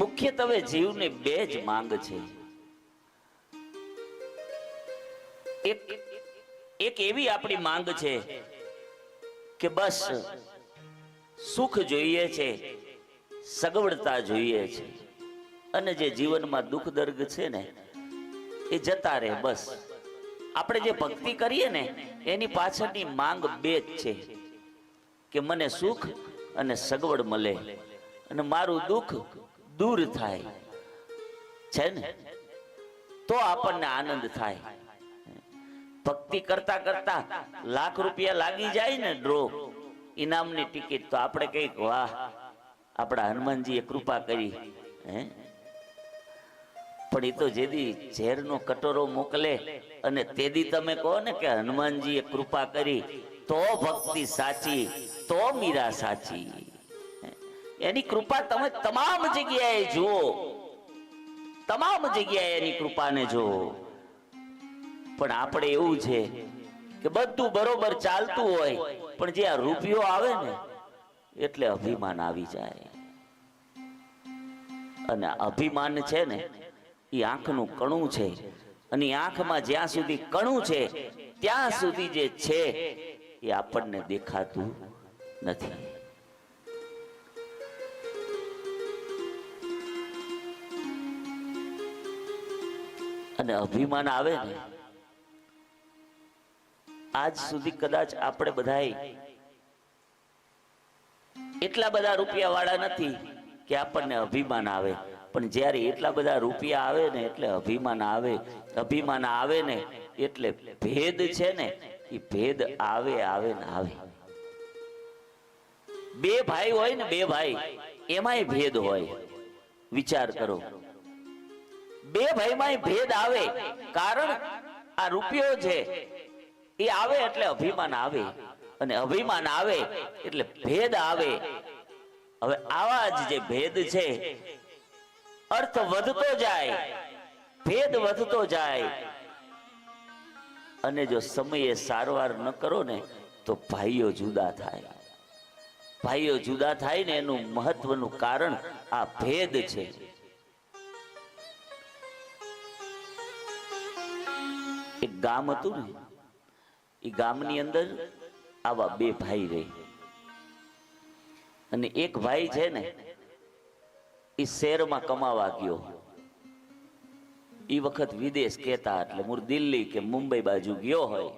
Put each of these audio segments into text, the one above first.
મુખ્યત્વે જીવને બે જ માંગ છે. એક એક એવી આપણી માંગ છે કે બસ સુખ જોઈએ છે, સગવડતા જોઈએ છે, અને જે જીવનમાં દુઃખ દર્ગ છે ને, એ જતા રહે બસ. આપણે જે ભક્તિ કરીએ ને, એની પાછળની માંગ બે જ છે, કે મને સુખ અને સગવડ મળે, અને મારું દુઃખ દૂર થાય. છે ને? તો આપણને આનંદ થાય. ભક્તિ કરતા કરતા લાખ રૂપિયા લાગી જાય ને ડ્રો ઇનામની ટિકિટ તો આપણે કંઈક, વાહ, આપણા હનુમાનજીએ કૃપા કરી, હે? પણ એ તો જેદી ઝેરનો કટોરો મોકલે અને તેદી તમે કહો ને કે હનુમાનજીએ કૃપા કરી, તો ભક્તિ સાચી, તો મીરા સાચી. એની કૃપા તમે તમામ જગ્યાએ જુઓ. તમામ જગ્યાએ એની કૃપાને જુઓ. પણ આપણે એવું છે કે બધું બરોબર ચાલતું હોય, પણ જે આ રૂપિયો આવે ને, એટલે અભિમાન આવી જાય. અને અભિમાન છે ને, એ આંખનું કણું છે. અને આંખમાં જ્યાં સુધી કણું છે, ત્યાં સુધી જે છે, એ આપણને દેખાતું નથી. અને અભિમાન આવે ને, આજ સુધી કદાચ આપણે બધાય એટલા બધા રૂપિયા વાળા નથી કે આપણને અભિમાન આવે. પણ જ્યારે એટલા બધા રૂપિયા આવે ને એટલે અભિમાન આવે. અભિમાન આવે ને એટલે ભેદ છે ને, એ ભેદ આવે આવે ને આવે. બે ભાઈ હોય ને બે ભાઈ, એમાંય ભેદ હોય. વિચાર કરો. બે ભાઈમાં ભેદ આવે. કારણ આ રૂપિયો છે, એ આવે એટલે અભિમાન આવે. અને અભિમાન આવે એટલે ભેદ આવે. હવે આવા જ જે ભેદ છે, અર્થ વધતો જાય, ભેદ વધતો જાય. અને જો સમયે સારવાર ન કરો ને, તો ભાઈઓ જુદા થાય. ભાઈઓ જુદા થાય ને એનું મહત્વનું કારણ આ ભેદ છે. એક ગામ હતું ને એ ગામની અંદર આવા બે ભાઈ રહે. અને એક ભાઈ છે ને એ શહેરમાં કમાવા ગયો. એ વખત વિદેશ કહેતા એટલે મૂળ દિલ્હી કે મુંબઈ બાજુ ગયો હોય.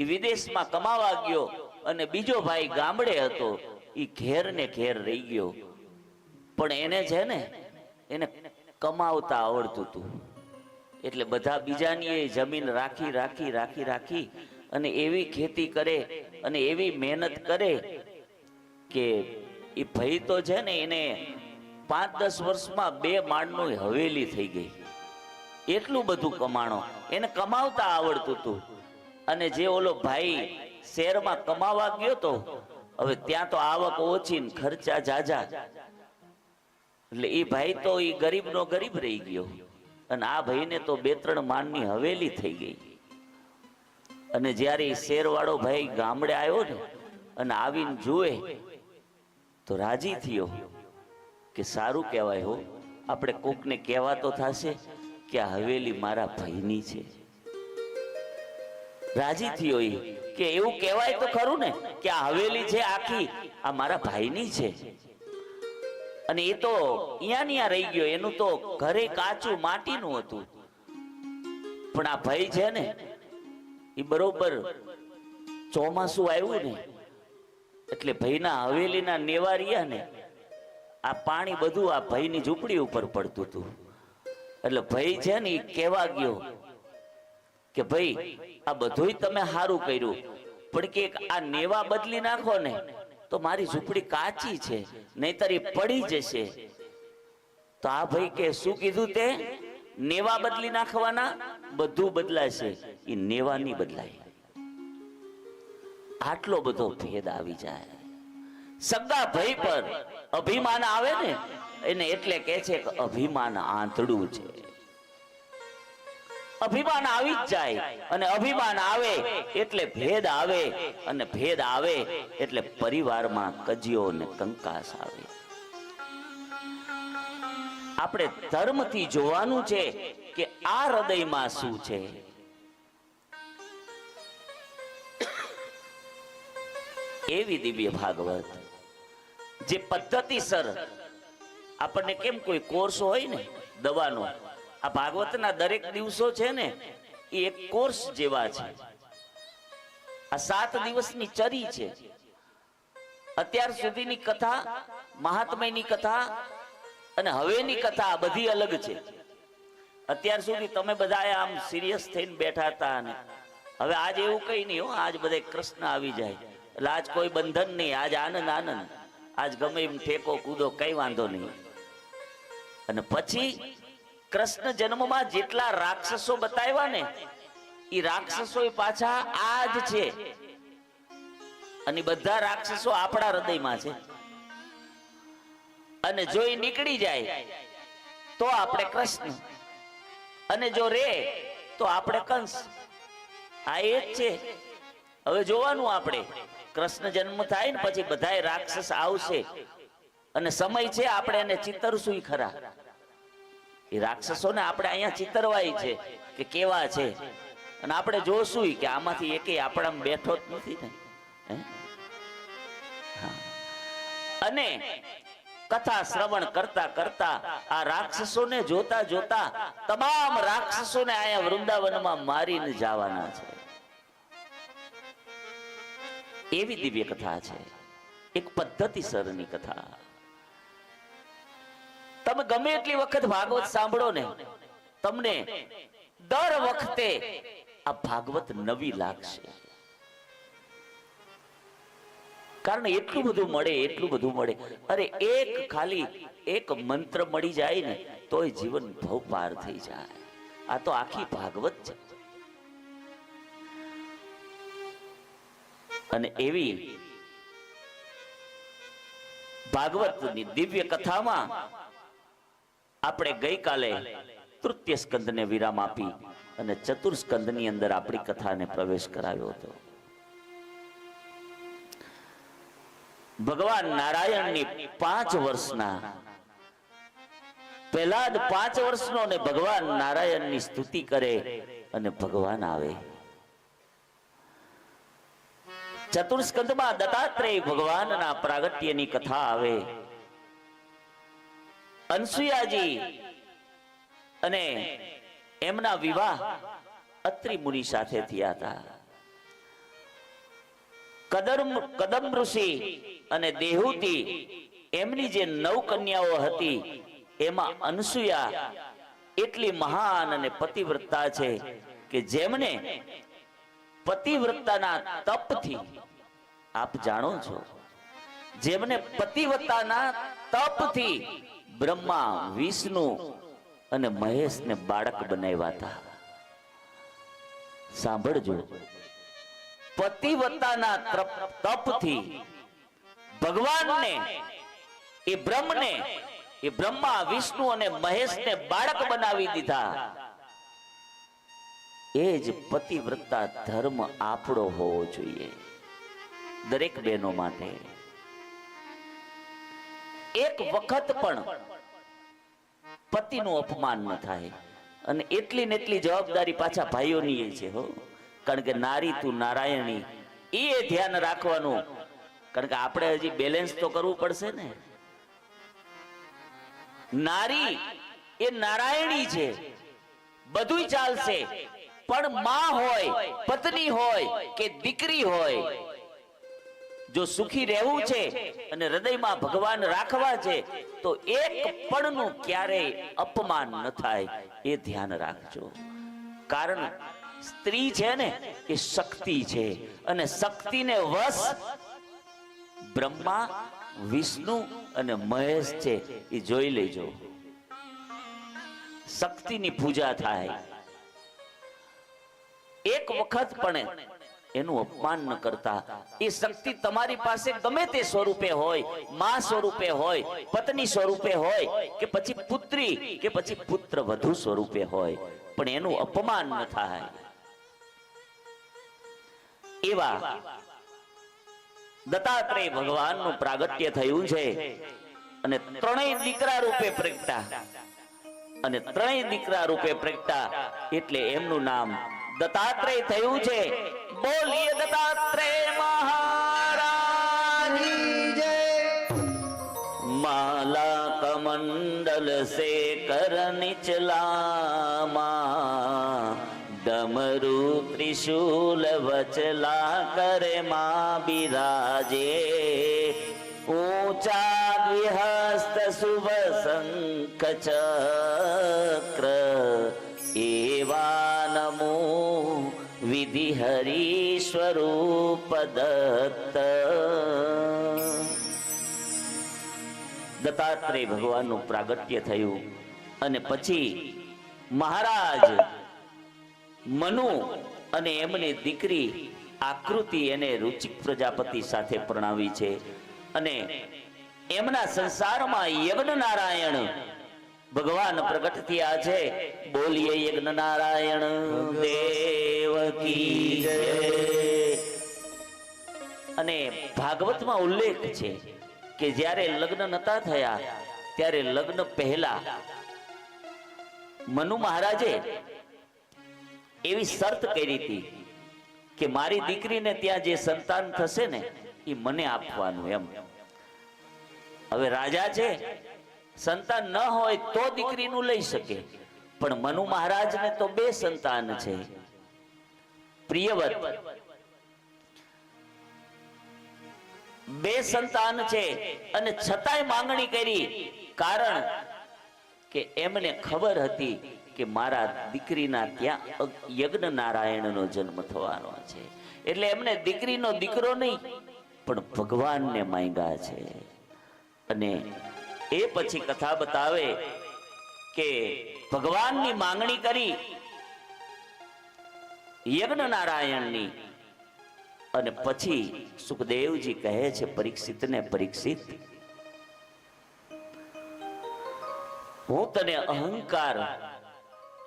એ વિદેશમાં કમાવા ગયો અને બીજો ભાઈ ગામડે હતો એ ઘેર ને ઘેર રહી ગયો. પણ એને છે ને, એને કમાવતા આવડતું હતું. એટલે બધા બીજાની એ જમીન રાખી રાખી રાખી રાખી અને એવી ખેતી કરે અને એવી મહેનત કરે કે એ ભાઈ તો છે ને એને પાંચ દસ વર્ષમાં બે માળનું હવેલી થઈ ગઈ. એટલું બધું કમાણો. એને કમાવતા આવડતું હતું અને જે ઓલો ભાઈ શહેરમાં કમાવા ગયો તો, હવે ત્યાં તો આવક ઓછી ને ખર્ચા જાજા એટલે એ ભાઈ તો એ ગરીબનો ગરીબ રહી ગયો. અને આ ભાઈને તો બે ત્રણ માનની હવેલી થઈ ગઈ. અને જ્યારે શેરવાળો ભાઈ ગામડે આવ્યો ને અને આવીને જુએ, તો રાજી થયો કે સારું કહેવાય હો, આપણે કોકને કહેવા તો થશે કે આ હવેલી મારા ભાઈની છે. રાજી થયો એ કે એવું કહેવાય તો ખરું ને કે આ હવેલી છે આખી, આ મારા ભાઈની છે. અને એ તો અહીંયા ને રહી ગયો, એનું તો ઘરે કાચું માટીનું હતું. પણ આ ભાઈ છે ને, એ બરોબર ચોમાસું આવ્યું ને, એટલે ભાઈના હવેલીના નેવારિયા ને, આ પાણી બધું આ ભાઈની ઝૂંપડી ઉપર પડતું હતું. એટલે ભાઈ છે ને, એ કહેવા ગયો કે ભાઈ, આ બધુંય તમે સારું કર્યું, પણ કે આ નેવા બદલી નાખો ને તો મારી ઝૂંપડી કાચી છે, નહીતર એ પડી જશે. તો આ ભાઈ કે, શું કીધું તે? નેવા બદલી નાખવાના? બધું બદલાશે. એ નેવા નહીં બદલાય. આટલો બધો ભેદ આવી જાય. સગા ભાઈ પર અભિમાન આવે ને, એને એટલે કે છે કે અભિમાન આંતડું છે. અભિમાન આવી જ જાય. અને અભિમાન આવે એટલે ભેદ આવે. અને ભેદ આવે એટલે પરિવારમાં કજિયો અને કંકાસ આવે. આપણે ધર્મથી જોવાનું છે કે આ હૃદયમાં શું છે? એવી દિવ્ય ભાગવત, જે પદ્ધતિસર આપણને કેમ કોઈ કોર્સ હોય ને? દવાનો. આ ભાગવતના દરેક દિવસો છે ને, એ એક કોર્સ જેવા છે. આ સાત દિવસની ચરી છે. અત્યાર સુધીની કથા, મહાત્મયની કથા અને હવેની કથા બધી અલગ છે. અત્યાર સુધી તમે બધા આમ સિરિયસ થઈને બેઠા હતા અને હવે આજ એવું કઈ નહીં હો, આજ બધે કૃષ્ણ આવી જાય. એટલે આજ કોઈ બંધન નહીં, આજ આનંદ આનંદ. આજ ગમે એમ ઠેકો કૂદો, કઈ વાંધો નહીં. અને પછી કૃષ્ણ જન્મમાં જેટલા રાક્ષસો બતાવ્યા ને એ રાક્ષસો પાછા આ જ છે. અને બધા રાક્ષસો આપણા હૃદયમાં છે. અને જો એ નીકળી જાય, તો આપણે કૃષ્ણ. અને જો રે, તો આપણે કંસ. આ એ જ છે. હવે જોવાનું આપણે. કૃષ્ણ જન્મ થાય ને પછી બધાય રાક્ષસ આવશે. અને સમય છે આપણે એને ચિતરશું ખરા. એ રાક્ષસોને આપણે અહીંયા ચિતરવાય છે કે કેવા છે? અને આપણે જોશું કે આમાંથી એકે આપણા બેઠો જ નથી ને. અને કથા શ્રવણ કરતા કરતા આ રાક્ષસોને જોતા જોતા તમામ રાક્ષસોને અહીંયા વૃંદાવનમાં મારીને જવાના છે. એવી દિવ્ય કથા છે. એક પદ્ધતિસરની કથા. તમે ગમે એટલી વખત ભાગવત સાંભળો ને, તમને દર વખતે આ ભાગવત નવી લાગશે. કારણ એટલું બધું મળે, એટલું બધું મળે. અરે એક ખાલી એક મંત્ર મળી જાય ને, તોય જીવન ભવ પાર થઈ જાય. આ તો આખી ભાગવત છે. અને એવી ભાગવતની દિવ્ય કથામાં આપણે ગઈકાલે તૃતીય સ્કંદને વિરામ આપી અને ચતુરની અંદર આપણી કથાને પ્રવેશ કરાવ્યો હતો. ભગવાન નારાયણની પાંચ વર્ષના, પહેલા જ પાંચ વર્ષનો ને ભગવાન નારાયણની સ્તુતિ કરે અને ભગવાન આવે. ચતુર્સ્કંદમાં દત્તાત્રેય ભગવાનના પ્રાગટ્યની કથા આવે. અનસુયાજી અને એમના વિવાહ અત્રિ મુનિ સાથે થયા હતા. કદમ ઋષિ અને દેહુતી એમની જે નવ કન્યાઓ હતી, એમાં અનસુયા એટલી મહાન અને પતિવ્રતા છે કે જેમને પતિવ્રતાના તપથી આપ જાણો છો. જેમને પતિવ્રતાના તપથી બ્રહ્મા, વિષ્ણુ અને મહેશને બાળક બનાવ્યા હતા. સાંભળજો. પતિવતાના તપથી ભગવાનને, એ બ્રહ્મને, એ બ્રહ્મા, વિષ્ણુ અને મહેશને બાળક બનાવી દીધા. એ જ પતિવ્રતા ધર્મ આપણો હોવો જોઈએ. દરેક બહેનો માટે. એક વખત પણ પતિનું અપમાન ન થાય. અને એટલી ને એટલી જવાબદારી પાછા ભાઈઓની એ છે, હો. કારણ કે નારી તું નારાયણી એ ધ્યાન રાખવાનું. કારણ કે આપણે હજી બેલેન્સ તો કરવું પડશે ને. નારી એ નારાયણી છે. બધુંય ચાલશે. પણ માં હોય, પત્ની હોય કે દીકરી હોય જો સુખી રહેવું છે અને હૃદયમાં ભગવાન રાખવા છે, તો એક પણનું ક્યારેય અપમાન ન થાય. એ ધ્યાન રાખજો. કારણ સ્ત્રી છે ને, એ શક્તિ છે. અને શક્તિને વશ બ્રહ્મા, વિષ્ણુ અને મહેશ છે, એ જોઈ લેજો. શક્તિની પૂજા થાય. એક વખત પણ એનું અપમાન ન કરતા. એ શક્તિ તમારી પાસે ગમે તે સ્વરૂપે હોય, માં સ્વરૂપે હોય, પત્ની સ્વરૂપે હોય, કે પછી પુત્રી, કે પછી પુત્ર વધુ સ્વરૂપે હોય. પણ એનું અપમાન ન થાય. એવા દત્તાત્રેય ભગવાનનું પ્રાગટ્ય થયું છે. અને ત્રણેય દીકરા રૂપે પ્રગટા. અને ત્રણેય દીકરા રૂપે પ્રગટા. એટલે એમનું નામ દત્તાત્રેય થયું છે. બોલીએ દત્તાત્રેય મહારાજ. માલા કમંડલ સે કર નિચલામાં, ડમરુ ત્રિશૂલ વચલા કરે માં બિરાજે. ઊંચા દ્વિહસ્ત શુભ શંખ ચક્ર વિધિ હરી સ્વરૂપ દત્ત દત્તાત્રેય ભગવાનનું પ્રાગટ્ય થયું અને પછી મહારાજ મનુ અને એમની દીકરી આકૃતિ એને રુચિક પ્રજાપતિ સાથે પ્રણાવી છે અને એમના સંસારમાં યજ્ઞ નારાયણ ભગવાન પ્રગટ થયા છે. બોલીએ યજ્ઞ નારાયણ દેવ અને ભાગવતમાં ઉલ્લેખ છે કે જ્યારે લગ્ન નતા થયા, ત્યારે લગ્ન પહેલા મનુ મહારાજે એવી શરત કરી હતી કે મારી દીકરીને ત્યાં જે સંતાન થશે ને એ મને આપવાનું એમ. હવે રાજા છે, સંતાન ન હોય તો દીકરીનું લઈ શકે, પણ મનુ મહારાજને તો બે સંતાન છે. પ્રિયવત. બે સંતાન છે અને છતાંય માંગણી કરી. કારણ કે એમને ખબર હતી કે મારા દીકરીના ત્યાં યજ્ઞ નારાયણનો જન્મ થવાનો છે. એટલે એમને દીકરીનો દીકરો નહીં, પણ ભગવાનને માંગ્યા છે. અને એ પછી કથા બતાવે કે ભગવાનની માંગણી કરી યજ્ઞ નારાયણની અને પછી સુખદેવજી કહે છે, પરીક્ષિતને પરીક્ષિત. હું તને અહંકાર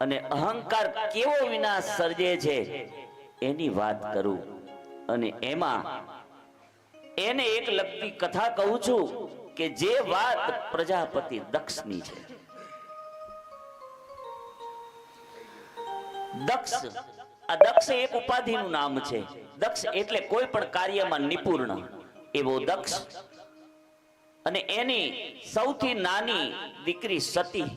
અને અહંકાર કેવો વિનાશ સર્જે છે, એની વાત કરું. અને એમાં એને એક લગતી કથા કહું છું કે જે વાત પ્રજાપતિ દક્ષની છે. દક્ષ દક્ષ એક ઉપાધિનું નામ છે. દક્ષ એટલે કોઈ પણ કાર્યમાં નિપુર્ણ. એવો દક્ષ અને એની સૌથી નાની દીકરી સતી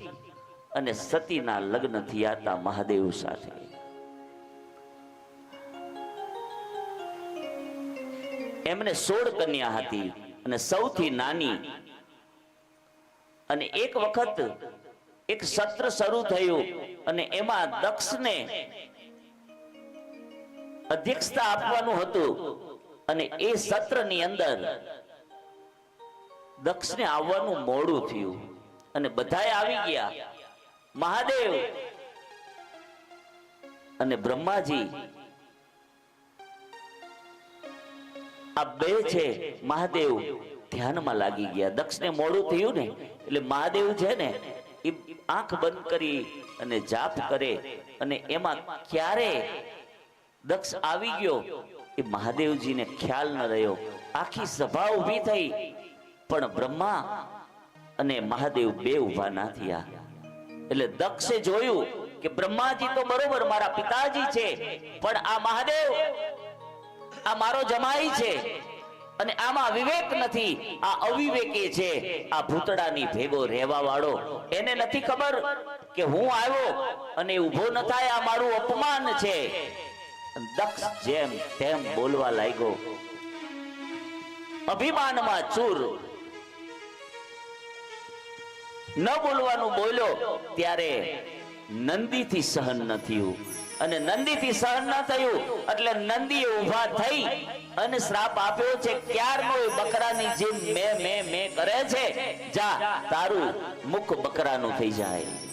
અને સતીના લગ્ન થયા હતા મહાદેવ સાથે. એમને સોળ કન્યા હતી અને સૌથી નાની અને એક વખત એક સત્ર શરૂ થયું અને એમાં દક્ષને અધ્યક્ષતા આપવાનું હતું. અને એ સત્રની અંદર દક્ષને આવવાનું મોડું થયું. અને બધાએ આવી ગયા. મહાદેવ અને બ્રહ્માજી આ બે છે મહાદેવ ધ્યાનમાં લાગી ગયા. દક્ષને મોડું થયું ને, એટલે મહાદેવ છે ને, એ આંખ બંધ કરી અને જાપ કરે. અને એમાં ક્યારે દક્ષ આવી ગયો એ મહાદેવજીને ખ્યાલ ન રહ્યો. આખી સભા ઊભી થઈ. પણ બ્રહ્મા અને મહાદેવ બે ઊભા ના થયા. એટલે દક્ષે જોયું કે બ્રહ્માજી તો બરોબર મારા પિતાજી છે, પણ આ મહાદેવ આ મારો જમાઈ છે અને આમાં વિવેક નથી. આ અવિવેકી છે. આ ભૂતડાની ભેગો રહેવા વાળો એને નથી ખબર કે હું આવ્યો અને ઊભો ન થાય આ મારું અપમાન છે. દક્ષ જેમ તેમ બોલવા લાગ્યો. અભિમાનમાં ચૂર ન બોલવાનું બોલ્યો ત્યારે નંદીથી સહન ન થયું. અને નંદીથી સહન ન થયું એટલે નંદી ઊભા થઈ અને શ્રાપ આપ્યો છે, ક્યારનો એ બકરાની જેમ મે મે મે કરે છે? જા, તારું મુખ બકરાનું થઈ જાય.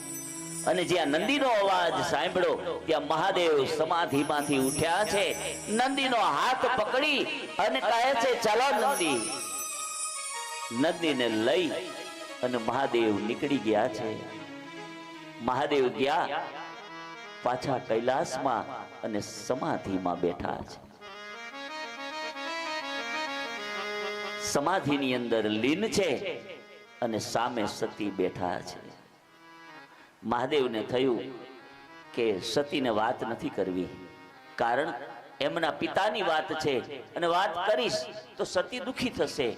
અને જ્યાં નંદીનો અવાજ સાંભળ્યો ત્યાં મહાદેવ સમાધિમાંથી ઉઠ્યા છે, નંદીનો હાથ પકડી અને કહે છે, ચલો નંદી. નંદીને લઈ અને મહાદેવ નીકળી ગયા છે. મહાદેવ ગયા પાછા કૈલાસમાં અને સમાધિમાં બેઠા છે. સમાધિની અંદર લીન છે અને સામે સતી બેઠા છે. મહાદેવને થયું કે સતીને વાત નથી કરવી. કારણ એમના પિતાની વાત છે અને વાત કરીશ તો સતી દુખી થશે.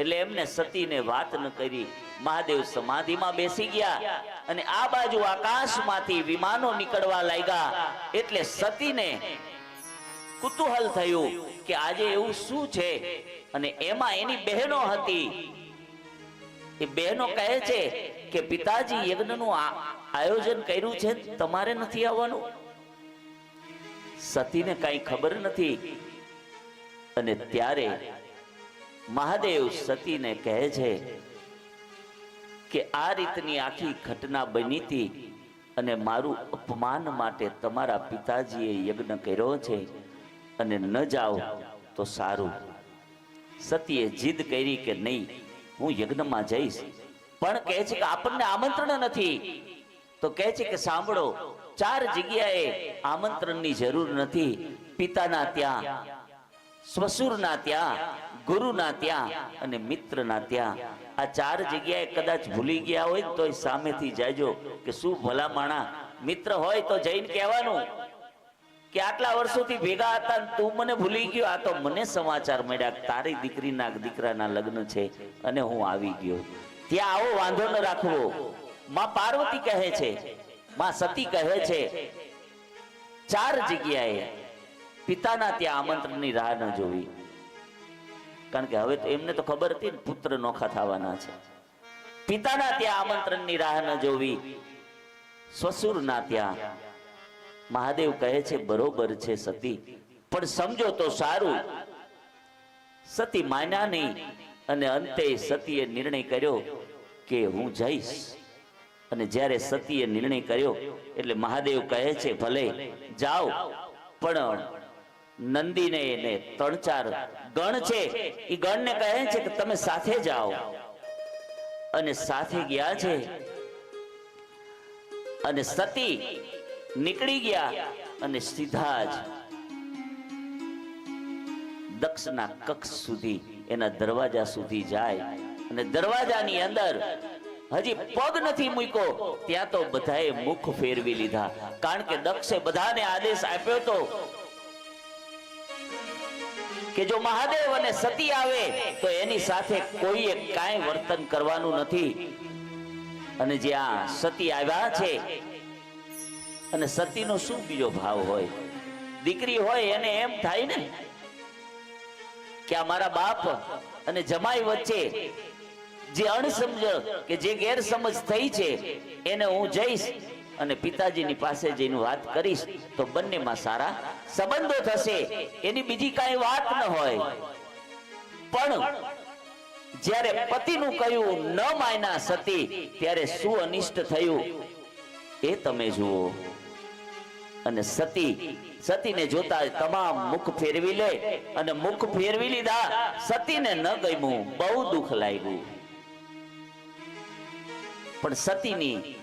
એટલે એમને સતીને વાત ન કરી. મહાદેવ સમાધિમાં બેસી ગયા અને આ બાજુ આકાશમાંથી વિમાનો નીકળવા લાગ્યા. એટલે સતીને કુતૂહલ થયું કે આજે એવું શું છે? અને એમાં એની બહેનો હતી. એ બહેનો કહે છે કે પિતાજી યજ્ઞનું આયોજન કર્યું છે, તમારે નથી આવવાનું? સતીને કઈ ખબર નથી. અને ત્યારે મહાદેવ સતીને કહે છે કે આ રીતની આખી ઘટના બની હતી અને મારું અપમાન માટે તમારા પિતાજીએ યજ્ઞ કર્યો છે અને ન જાઓ તો સારું. સતીએ જીદ કરી કે નહીં, હું યજ્ઞમાં જઈશ. પણ કહે છે કે આપણને આમંત્રણ નથી. તો કહે છે કે સાંભળો, ચાર જગ્યાએ આમંત્રણની જરૂર નથી. પિતાના ત્યાં સ્વસુરના ત્યાં, ગુરુના ત્યાં અને મિત્રના ત્યાં. આ ચાર જગ્યાએ કદાચ ભૂલી ગયા હોય તો સામેથી જાજો કે શું ભલા માણા મિત્ર હોય તો જઈને કહેવાનું કે આટલા વર્ષોથી ભેગા હતા તું મને ભૂલી ગયો. આ તો મને સમાચાર મળ્યા તારી દીકરીના દીકરાના લગ્ન છે અને હું આવી ગયો. ત્યાં આવો, વાંધો ન રાખવો. માં પાર્વતી કહે છે, માં સતી કહે છે, ચાર જગ્યાએ પિતાના ત્યાં આમંત્રણની રાહ ન જોવી. કારણ કે હવે તો એમને તો ખબર હતી ને પુત્ર નોખા થવાના છે. પિતાના ત્યાં આમંત્રણની રાહ ન જોવી. સસુરના ત્યાં મહાદેવ કહે છે, બરોબર છે સતી, પણ સમજો તો સારું. સતી માન્યા નહીં અને અંતે સતીએ નિર્ણય કર્યો કે હું જઈશ. અને જ્યારે સતીએ નિર્ણય કર્યો, એટલે મહાદેવ કહે છે, ભલે, જાઓ. પણ નંદીને એને ત્રણ ચાર ગણ છે. એ ગણને કહે છે કે તમે સાથે જાઓ. અને સાથે ગયા છે. અને સતી નીકળી ગયા અને સીધા જ દક્ષના કક્ષ સુધી, એના દરવાજા સુધી જાય. અને દરવાજાની અંદર હજી પગ નથી મૂક્યો. ત્યાં તો બધાએ મુખ ફેરવી લીધા. કારણ કે દક્ષે બધાને આદેશ આપ્યો તો કે જો મહાદેવ અને સતી આવે, તો એની સાથે કોઈએ કાંઈ વર્તન કરવાનું નથી. અને જ્યાં સતી આવ્યા છે, અને સતીનો શું બીજો ભાવ હોય? દીકરી હોય એને એમ થાય ને, કે આ મારા બાપ અને જમાઈ વચ્ચે જે અણસમજ કે જે ગેરસમજ થઈ છે, એને હું જઈશ અને પિતાજીની પાસે જઈને વાત કરીશ, તો બંનેમાં સારા સંબંધો થશે. એની બીજી કાંઈ વાત ન હોય. પણ જ્યારે પતિનું કહ્યું ન માયના સતી, ત્યારે શું અનિષ્ટ થયું. એ તમે જુઓ. અને સતી, સતીને જોતા તમામ મુખ ફેરવી લે અને મુખ ફેરવી લીધા, સતીને ન ગમ્યું, બહુ દુઃખ લાગ્યું. પણ સતીની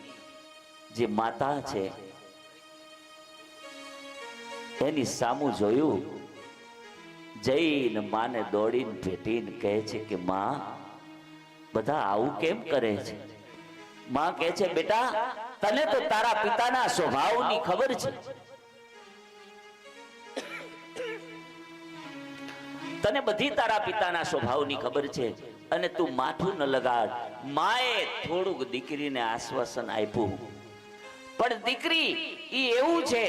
જે માતા છે, એની સામું જોયું, જઈને માને દોડીને ભેટીને કહે છે કે, માં, બધા આવું કેમ કરે છે? માં કહે છે, બેટા, તને તો તારા પિતાના સ્વભાવની ખબર છે. તને બધી તારા પિતાના સ્વભાવની ખબર છે. અને તું માથું ન લગાડ. માએ થોડુંક દીકરીને આશ્વાસન આપ્યું. પણ દીકરી એ એવું છે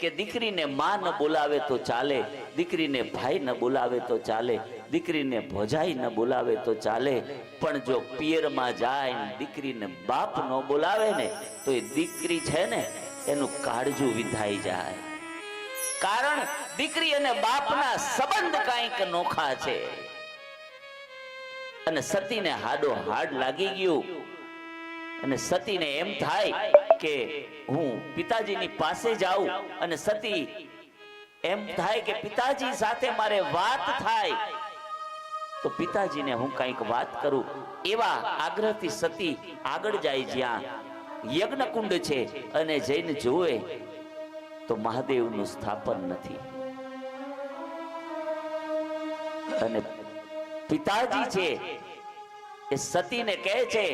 કે દીકરીને માં ન બોલાવે તો ચાલે, દીકરીને ભાઈ ન બોલાવે તો ચાલે, દીકરીને ભોજાઈ ન બોલાવે તો ચાલે. પણ જો પિયરમાં જાય દીકરીને બાપ ન બોલાવે ને, તો એ દીકરી છે ને, એનું કાળજું વિધાઈ જાય. કારણ દીકરી અને બાપના સંબંધ કાંઈક નોખા છે. અને સતીને હાડો હાડ લાગી ગયું. અને સતીને એમ થાય કે હું પિતાજીની પાસે જાઉં અને સતી એમ થાય કે પિતાજી સાથે મારે વાત થાય. તો પિતાજીને હું કંઈક વાત કરું. એવા આગ્રહથી સતી આગળ જાય જ્યાં યજ્ઞકુંડ છે અને જઈને જોવે તો મહાદેવનું સ્થાપન નથી. અને પિતાજી છે, એ સતીને કહે છે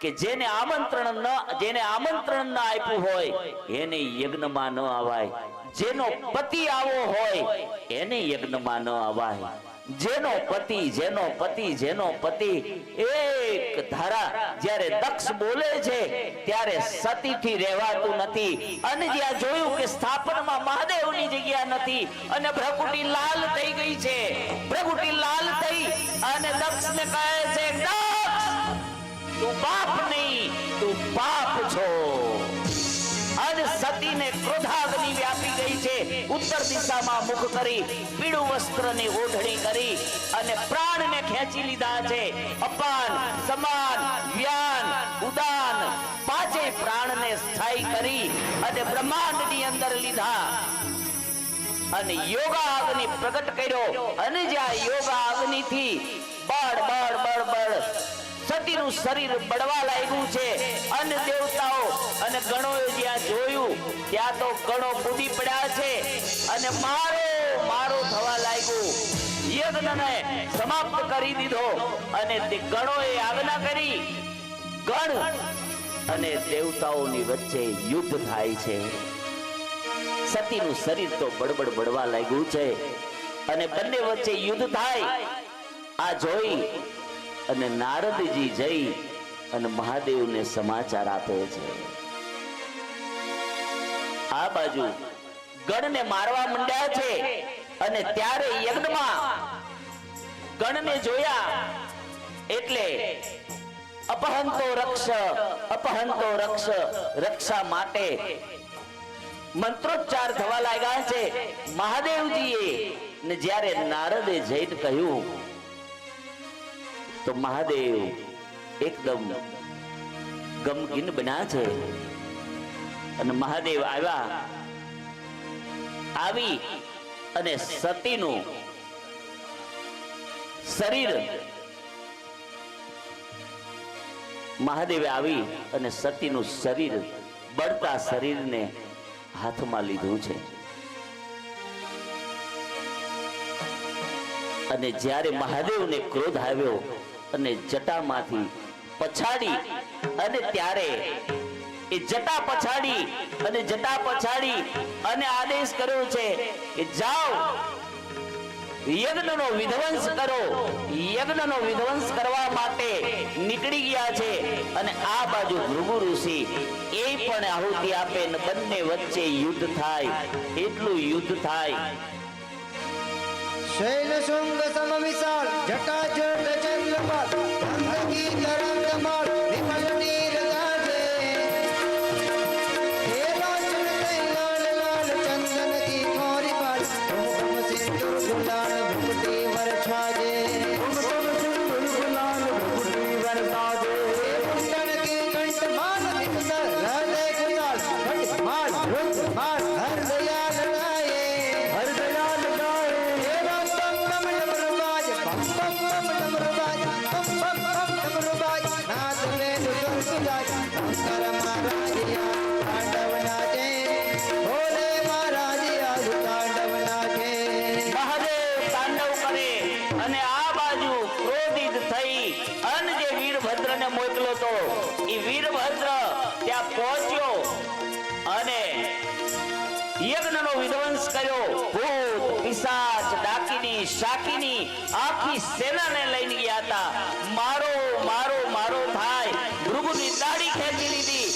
કે જેને આમંત્રણ ન, જેને આમંત્રણ ન આપ્યું હોય, એને યજ્ઞમાં ન આવાય જેનો પતિ આવો હોય, એને યજ્ઞમાં ન આવાય જેનો પતિ જેનો પતિ જેનો પતિ એક ધારા જ્યારે દક્ષ બોલે છે, ત્યારે સતીથી રહેવાતું નથી. અને જ્યાં જોયું કે સ્થાપનમાં મહાદેવની જગ્યા નથી, અને ભ્રગુટી લાલ થઈ ગઈ છે ભ્રગુટી લાલ થઈ અને દક્ષને કહે છે દક્ષ તું બાપ નહીં, તું પાપ છો. અને સતીને ક્રોધાગ્નિ વ્યાપી ગઈ છે, ઉત્તર દિશામાં મુખ કરી, પીળું વસ્ત્રની ઓઢણી કરી અને પ્રાણને ખેંચી લીધા છે. અપાન, સમાન, વ્યાન, ઉદાન, પાંચે પ્રાણને સ્થાયી કરી અને બ્રહ્માંડની અંદર લીધા. અને યોગા અગ્નિ પ્રગટ કર્યો. અને જ્યાં યોગા અગ્નિ થી બળ બળ બળ બળ સતીનું શરીર બળવા લાગ્યું છે. અને દેવતાઓ અને ગણોએ જ્યાં જોયું, ત્યાં તો ગણો કૂદી પડ્યા છે. અને મારો મારો થવા લાગ્યું. યજ્ઞને સમાપ્ત કરી દીધો. અને તે ગણોએ આજ્ઞા કરી, ગણ અને દેવતાઓની વચ્ચે યુદ્ધ થાય છે. સતીનું શરીર તો બડબડ બળવા લાગ્યું છે. અને બંને વચ્ચે યુદ્ધ થાય. આ જોઈ અને નારદજી જઈ અને મહાદેવને સમાચાર આપે છે. આ બાજુ ગણને મારવા મંડ્યા છે અને ત્યારે યજ્ઞમાં ગણને જોયા એટલે અપહંતો રક્ષ અપહંતો રક્ષ, રક્ષા માટે મંત્રોચ્ચાર થવા લાગ્યા છે. મહાદેવજીએ ને જ્યારે નારદે જઈને કહ્યું, તો મહાદેવ એકદમ ગમગીન બન્યા છે. અને મહાદેવ આવ્યા. આવી અને સતીનું શરીર મહાદેવે આવી અને સતીનું શરીર બળતા શરીરને હાથમાં લીધું છે. અને જ્યારે મહાદેવને ક્રોધ આવ્યો અને જટામાંથી પછાડી અને ત્યારે એ જટા પછાડી અને જટા પછાડી અને આદેશ કર્યો છે કે જાઓ યજ્ઞનો વિધ્વંસ કરો. યજ્ઞનો વિધ્વંસ કરવા માટે નીકળી ગયા છે અને આ બાજુ ભૃગુ ઋષિ એ પણ આહુતિ આપે ને બંને વચ્ચે યુદ્ધ થાય. એટલું યુદ્ધ થાય. શૈલ શૃંગ સમ વિશાળ જટાજટ ચંદ્રપાલ ગંદકી તરંગમાળ વિમલ અને યજ્ઞનો વિધ્વંસ કર્યો. ભૂત, પિશાચ, ડાકીની, શાકીની આખી સેનાને લઈને ગયા હતા. મારો મારો મારો થાય ભૃગુની દાઢી ખેંચી લીધી.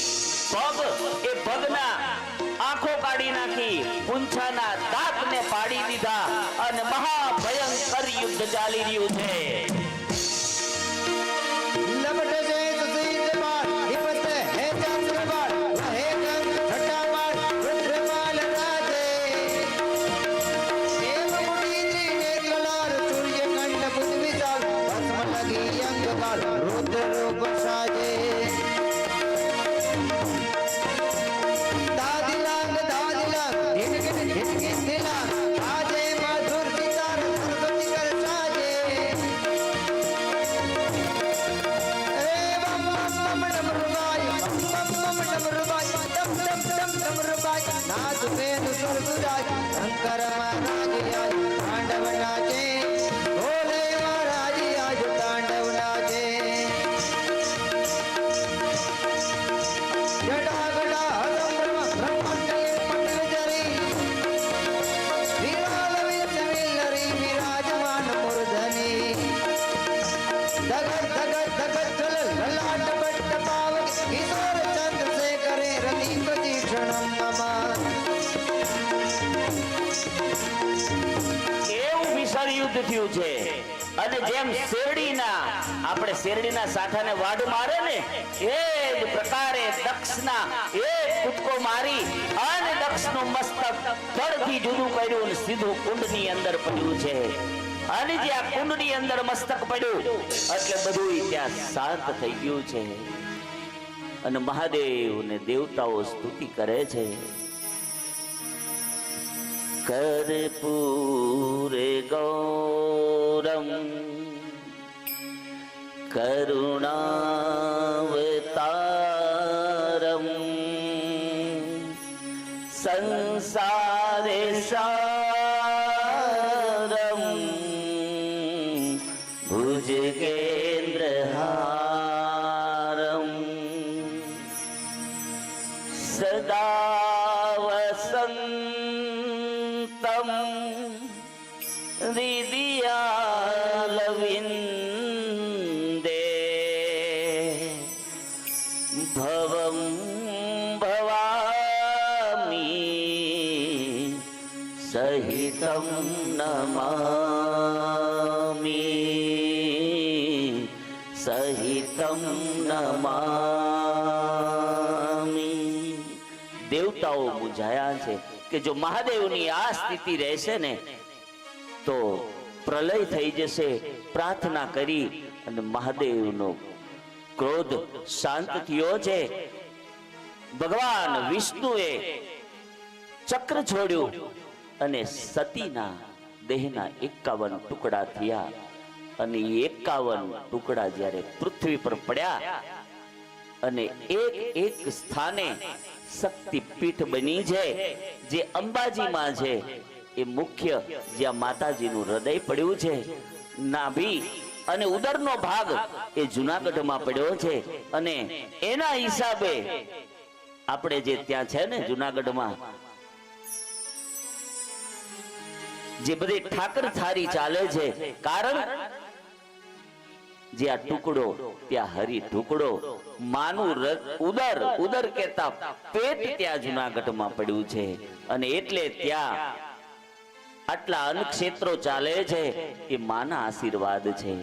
પગ એ પગના આંખો કાઢી નાખી. પૂંછાના દાંતને પાડી દીધા. અને મહાભયંકર યુદ્ધ ચાલી રહ્યું છે. વેદ સુર શંકર મહારાજ અને જેમ શેરડીના, આપણે શેરડીના સાઠાને વાડ મારે ને એ જ પ્રકારે દક્ષના એ કૂદકો મારી અને દક્ષનું મસ્તક ધડથી જુદું કર્યું અને સીધું કુંડની અંદર પડ્યું છે. અને જે આ કુંડની અંદર મસ્તક પડ્યું, એટલે બધું ત્યાં શાંત થઈ ગયું છે. અને મહાદેવ ને દેવતાઓ સ્તુતિ કરે છે. કર્પૂરે ગૌરમ કરુણાવતારમ સહિતમ નમામી સહિતમ નમામી દેવતાઓ મૂંઝાયા છે કે જો મહાદેવની આ સ્થિતિ રહેશે ને તો પ્રલય થઈ જશે પ્રાર્થના કરી અને મહાદેવનો ક્રોધ શાંત થયો છે ભગવાન વિષ્ણુએ ચક્ર છોડ્યું અને સતીના દેહના એકાવન ટુકડા થયા. અને એકાવન ટુકડા જ્યારે પૃથ્વી પર પડ્યા અને એક એક સ્થાને શક્તિપીઠ બની છે, જે અંબાજીમાં છે. એ મુખ્ય જ્યાં માતાજીનું હૃદય પડ્યું છે, નાભી અને ઉદરનો ભાગ એ જુનાગઢમાં પડ્યો છે. અને એના હિસાબે આપણે જે ત્યાં છે ને જુનાગઢમાં જે બધી ઠાકર થારી ચાલે છે. કારણ જે આ ટુકડો, ત્યાં હરી ટુકડો માનું ઉદર ઉદર કેતા પેટ ત્યાં જુનાગઢમાં પડ્યું છે. અને એટલે ત્યાં આટલા અનક્ષેત્રો ચાલે છે એ માના આશીર્વાદ છે.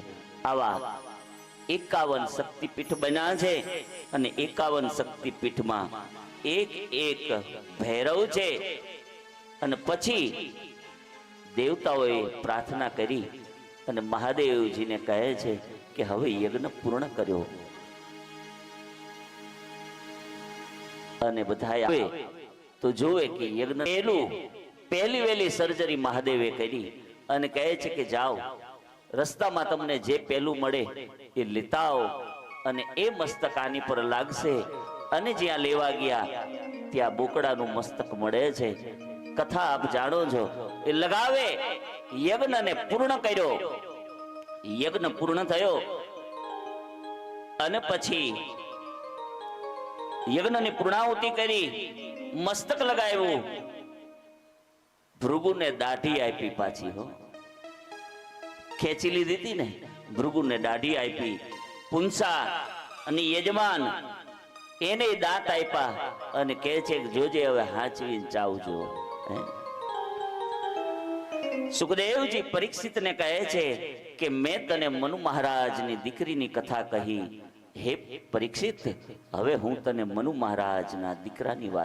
આવા એકાવન શક્તિપીઠ બન્યા છે અને એકાવન શક્તિપીઠમાં એક એક ભૈરવ છે. અને પછી દેવતાઓએ પ્રાર્થના કરી અને મહાદેવજીને કહે છે કે હવે યજ્ઞ પૂર્ણ કર્યો. અને બધા આવે. તો જોવે કે યજ્ઞ પહેલું, પહેલી વહેલી સર્જરી મહાદેવે કરી અને કહે છે કે જાઓ, રસ્તામાં તમને જે પહેલું મળે એ લેતા આવો અને એ મસ્તક આની પર લાગશે અને જ્યાં લેવા ગયા, ત્યાં બોકડાનું મસ્તક મળે છે. કથા આપ જાણો છો. એ લગાવે યજ્ઞને પૂર્ણ કર્યો. યજ્ઞ પૂર્ણ થયો. અને પછી યજ્ઞની પૂર્ણાહુતિ કરી, મસ્તક લગાવ્યું. ભૃગુને દાઢી આપી પાછી, હો. ખેંચી લીધી હતી ને, ભૃગુને દાઢી આપી. પુંસા અને યજમાન એને દાંત આપ્યા અને કહે છે કે, જોજે, હવે હાચવીને ચાવજો? સુખદેવજી પરીક્ષિતને કહે છે કે મેં તને મનુ મહારાજની દીકરીની કથા કહી. હે પરીક્ષિત હવે હું તને મનુ મહારાજના દીકરાની વાત